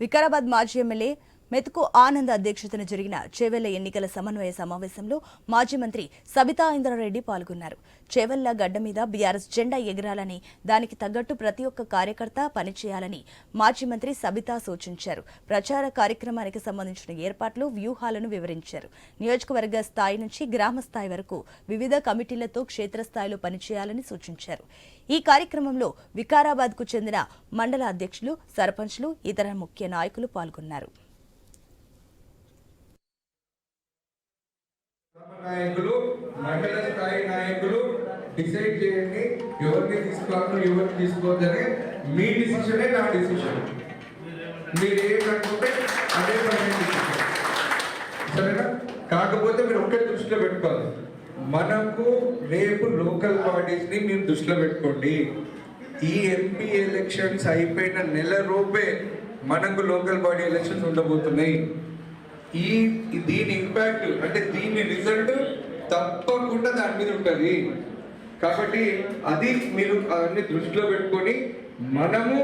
వికారాబాద్ మాజీ ఎమ్మెల్యే మెతుకు ఆనంద్ అధ్యక్షతన జరిగిన చేవెళ్ళ ఎన్నికల సమన్వయ సమావేశంలో మాజీ మంత్రి సబితా ఇంద్రారెడ్డి పాల్గొన్నారు. చేవెళ్ళ గడ్డ మీద బీఆర్ఎస్ జెండా ఎగరాలని దానికి తగ్గట్టు ప్రతి ఒక్క కార్యకర్త పనిచేయాలని మాజీ మంత్రి సబితా సూచించారు. ప్రచార కార్యక్రమానికి సంబంధించిన ఏర్పాట్లు వ్యూహాలను వివరించారు. నియోజకవర్గ స్థాయి నుంచి గ్రామ స్థాయి వరకు వివిధ కమిటీలతో క్షేత్రస్థాయిలో పనిచేయాలని సూచించారు. ఈ కార్యక్రమంలో వికారాబాద్కు చెందిన మండల అధ్యక్షులు సర్పంచ్లు ఇతర ముఖ్య నాయకులు పాల్గొన్నారు. నాయకులు మండల స్థాయి నాయకులు డిసైడ్ చేయండి. ఎవరిని తీసుకోవాలి ఎవరిని తీసుకోవద్దని మీ డిసిషనే నా డిసిషన్ మీరు ఏమనుకుంటే అదే పని సరేనా? కాకపోతే మీరు ఒకే దృష్టిలో పెట్టుకోవాలి. మనకు రేపు లోకల్ బాడీస్ని మీరు దృష్టిలో పెట్టుకోండి. ఈ ఎంపీ ఎలక్షన్స్ అయిపోయిన నెల రూపే మనకు లోకల్ బాడీ ఎలక్షన్స్ ఉండబోతున్నాయి. ఈ దీని ఇంపాక్ట్ అంటే దీని రిజల్ట్ తప్పకుండా దాని మీద ఉంటుంది. కాబట్టి అది మీరు అవన్నీ దృష్టిలో పెట్టుకొని మనము